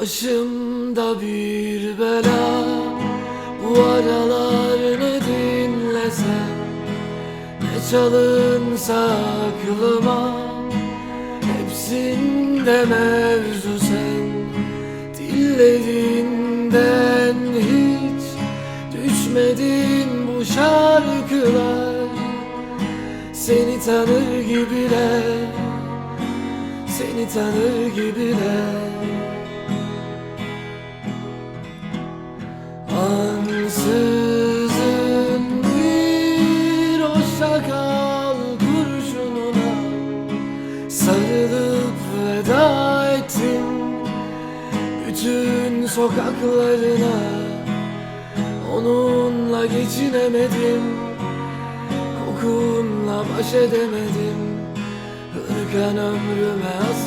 Başımda bir bela Bu aralar ne dinlesem Ne çalınsa aklıma Hepsinde mevzu sen. Dillerinden hiç Düşmedin bu şarkılar. Seni tanır gibiler Seni tanır gibiler Bütün sokaklarına. Onunla geçinemedim Kokunla baş edemedim. Hırkan ömrüme asıl